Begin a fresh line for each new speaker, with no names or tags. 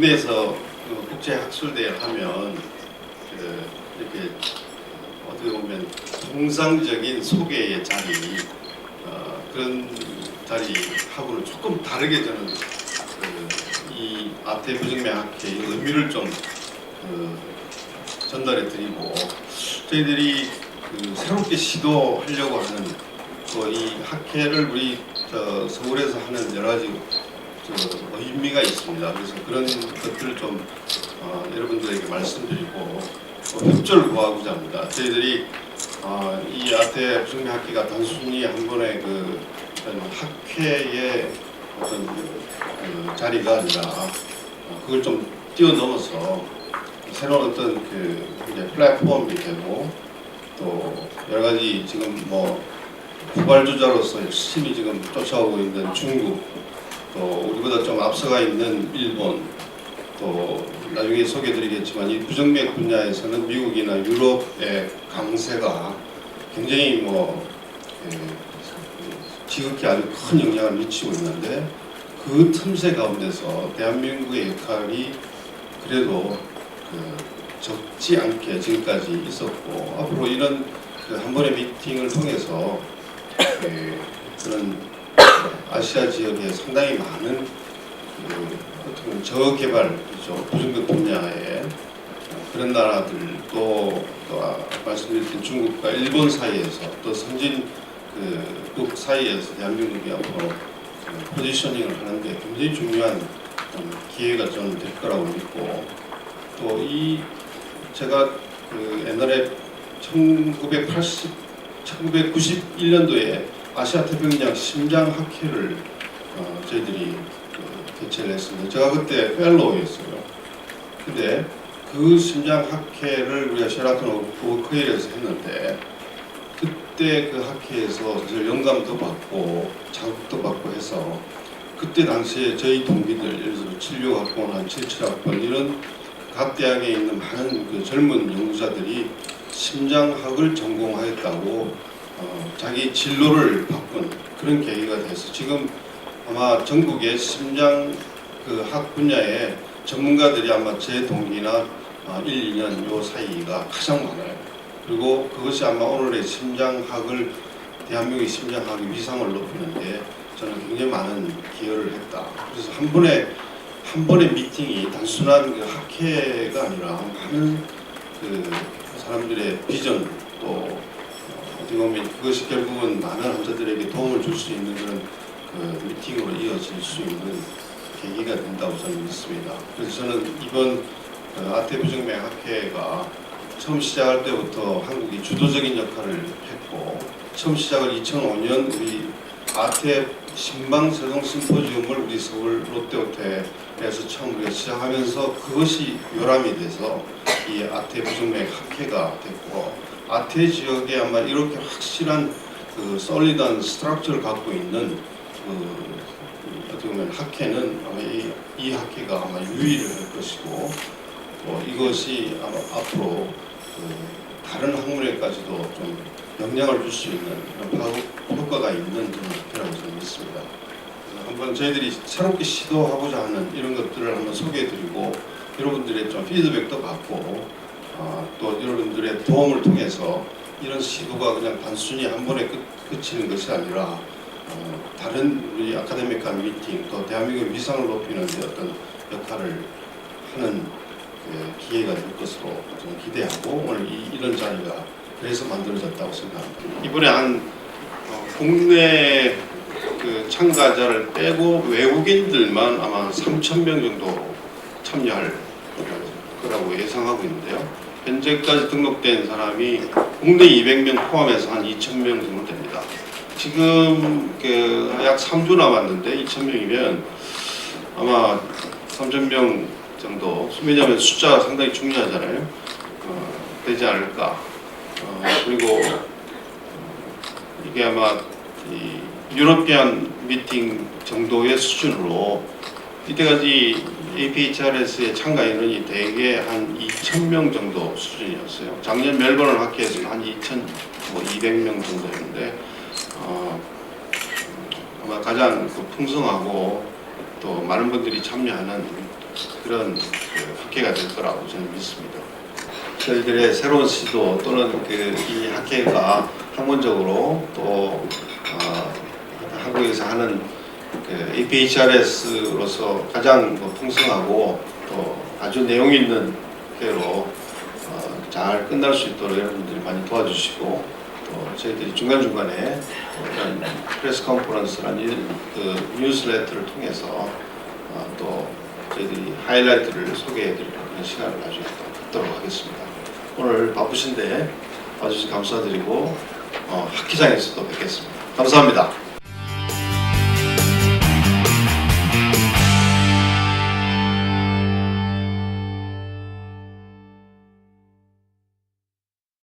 국내에서 그 국제 학술대회 하면 그 이렇게 어떻게 보면 통상적인 소개의 자리 어, 그런 자리하고는 조금 다르게 저는 그, 이 아태 부정맥학회의 의미를 좀 그, 전달해 드리고 저희들이 그 새롭게 시도하려고 하는 그 이 학회를 우리 저 서울에서 하는 여러 가지 저 의미가 있습니다. 그래서 그런 것들을 좀 어, 여러분들에게 말씀드리고 어, 협조를 구하고자 합니다. 저희들이 어, 이 아태 학회가 단순히 한 번의 그 학회의 어떤 그 자리가 아니라 어, 그걸 좀 뛰어넘어서 새로운 어떤 그 이제 플랫폼이 되고 또 여러 가지 지금 뭐 후발주자로서 열심히 지금 쫓아오고 있는 중국 또 우리보다 좀 앞서가 있는 일본 또 나중에 소개드리겠지만 이 부정맥 분야에서는 미국이나 유럽의 강세가 굉장히 뭐 예, 지극히 아주 큰 영향을 미치고 있는데 그 틈새 가운데서 대한민국의 역할이 그래도 그 적지 않게 지금까지 있었고 앞으로 이런 그 한 번의 미팅을 통해서 그 그런 아시아 지역에 상당히 많은 그 보면 저개발이죠. 부정급 분야의 그런 나라들 또, 또 아- 말씀드린 중국과 일본 사이에서 또 선진 그국 사이에서 대한민국이 앞으로 그 포지셔닝을 하는데 굉장히 중요한 좀 기회가 저는 될 거라고 믿고 또 이 제가 그 옛날에 1980 1991년도에 아시아 태평양 심장 학회를 어, 저희들이 그 개최를 했습니다. 제가 그때 펠로우였어요. 근데 그 심장 학회를 우리가 셰라톤 오크힐에서 했는데 그때 그 학회에서 사실 영감도 받고 자극도 받고 해서 그때 당시에 저희 동기들 예를 들어 76학번, 한 77학번 이런 각 대학에 있는 많은 그 젊은 연구자들이 심장학을 전공하였다고 어, 자기 진로를 바꾼 그런 계기가 돼서 지금 아마 전국의 심장 그 학 분야의 전문가들이 아마 제 동기나 어, 1, 2년 요 사이가 가장 많아요. 그리고 그것이 아마 오늘의 심장학을 대한민국의 심장학의 위상을 높이는데 저는 굉장히 많은 기여를 했다. 그래서 한 번에 한 번의 미팅이 단순한 그 학회가 아니라 많은 그 사람들의 비전 또 어, 어떻게 보면 그것이 결국은 많은 환자들에게 도움을 줄 수 있는 그런 그 미팅으로 이어질 수 있는 계기가 된다고 저는 믿습니다. 그래서 저는 이번 그 아태부정맥 학회가 처음 시작할 때부터 한국이 주도적인 역할을 했고 처음 시작을 2005년 우리 아태 신방세동 심포지움을 우리 서울 롯데호텔에서 처음 우리가 시작하면서 그것이 요람이 돼서 이 아태 부정맥 학회가 됐고 아태 지역에 아마 이렇게 확실한 그 솔리드한 스트럭처를 갖고 있는 그 어떻게 보면 학회는 아마 이, 이 학회가 아마 유일할 것이고 또 이것이 아마 앞으로 그 다른 학문에까지도 좀 영향을 줄 수 있는 그런 파- 효과가 있는 그런 학회라고 저는 믿습니다. 한번 저희들이 새롭게 시도하고자 하는 이런 것들을 한번 소개해드리고 여러분들의 좀 피드백도 받고 어, 또 여러분들의 도움을 통해서 이런 시도가 그냥 단순히 한 번에 끝, 그치는 것이 아니라 어, 다른 우리 아카데믹한 미팅 또 대한민국의 위상을 높이는 데 어떤 역할을 하는 그 기회가 될 것으로 저는 기대하고 오늘 이, 이런 자리가 그래서 만들어졌다고 생각합니다. 이번에 한 어, 국내 그 참가자를 빼고 외국인들만 아마 3천 명 정도 참여할 거라고 예상하고 있는데요. 현재까지 등록된 사람이 국내 200명 포함해서 한 2,000명 정도 됩니다. 지금 그 약 3주 남았는데 2,000명이면 아마 3,000명 정도 왜냐하면 숫자가 상당히 중요하잖아요. 어, 되지 않을까. 어, 그리고 이게 아마 이 유럽계한 미팅 정도의 수준으로 이때까지 APHRS의 참가 인원이 대개 한 2,000명 정도 수준이었어요. 작년 멜버른 학회에서는 한 2,200명 정도였는데 어, 아마 가장 그 풍성하고 또 많은 분들이 참여하는 그런 그 학회가 될 거라고 저는 믿습니다. 저희들의 새로운 시도 또는 그 이 학회가 학문적으로 또 어, 한국에서 하는 그 APHRS로서 가장 뭐 풍성하고 또 아주 내용 있는 회로 어, 잘 끝날 수 있도록 여러분들이 많이 도와주시고 또 저희들이 중간 중간에 이런 프레스 컨퍼런스란 이- 그 뉴스레터를 통해서 어, 또 저희들이 하이라이트를 소개해드리는 시간을 또 갖도록 하겠습니다. 오늘 바쁘신데 와주셔서 감사드리고 어, 학기장에서도 뵙겠습니다. 감사합니다.